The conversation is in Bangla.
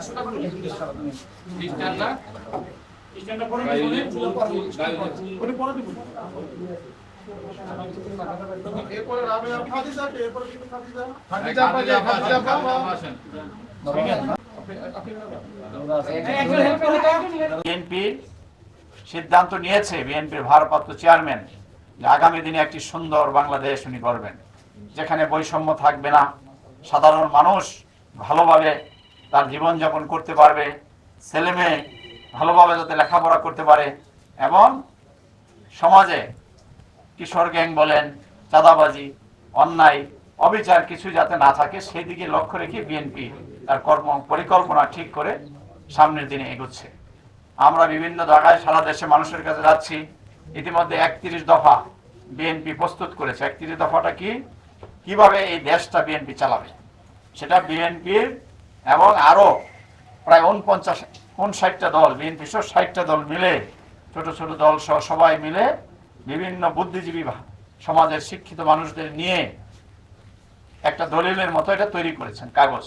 খ্রিস্টানরা? স্ট্যান্ডটা পরে গায়ে দিবো, ফুল, ফুল, গায়ে ফুল। ওটা পরে দিবো। এরপরে রাবে আপনি হাদিস আছে এরপরে কিন্তু হাদিস আছে খাদিজা আপা যে, খাদিজা আপা আসেন। বিএনপি সিদ্ধান্ত নিয়েছে বিএনপির ভারপ্রাপ্ত চেয়ারম্যান যে আগামী দিনে একটি সুন্দর বাংলাদেশ উনি করবেন যেখানে বৈষম্য থাকবে না। সাধারণ মানুষ ভালোভাবে তার জীবনযাপন করতে পারবে, ছেলে মেয়ে ভালোভাবে যাতে লেখাপড়া করতে পারে এবং সমাজে কিশোর গ্যাং বলেন, চাঁদাবাজি, অন্যায়, অবিচার কিছু যাতে না থাকে সেই দিকে লক্ষ্য রেখে বিএনপি তার কর্ম পরিকল্পনা ঠিক করে সামনের দিনে এগোচ্ছে। আমরা বিভিন্ন জায়গায় সারা দেশে মানুষের কাছে যাচ্ছি, ইতিমধ্যে একত্রিশ দফা বিএনপি প্রস্তুত করেছে। একত্রিশ দফাটা কি? কীভাবে এই দেশটা বিএনপি চালাবে? সেটা বিএনপির এবং আরও প্রায় উনপঞ্চাশ, উনষাটটা দল, বিএনপি সহ ষাটটা দল মিলে, ছোট ছোট দল সহ সবাই মিলে বিভিন্ন বুদ্ধিজীবী সমাজের শিক্ষিত মানুষদের নিয়ে একটা দলিলের মতো এটা তৈরি করেছেন, কাগজ।